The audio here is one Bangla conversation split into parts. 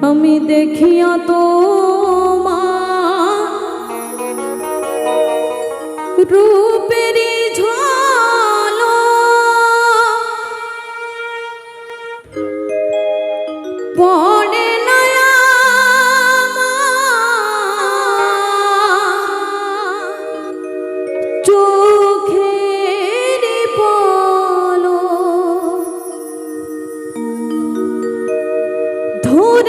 আমি দেখিয়া তো রূপেরই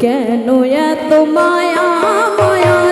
কেন এত মায়া মায়া?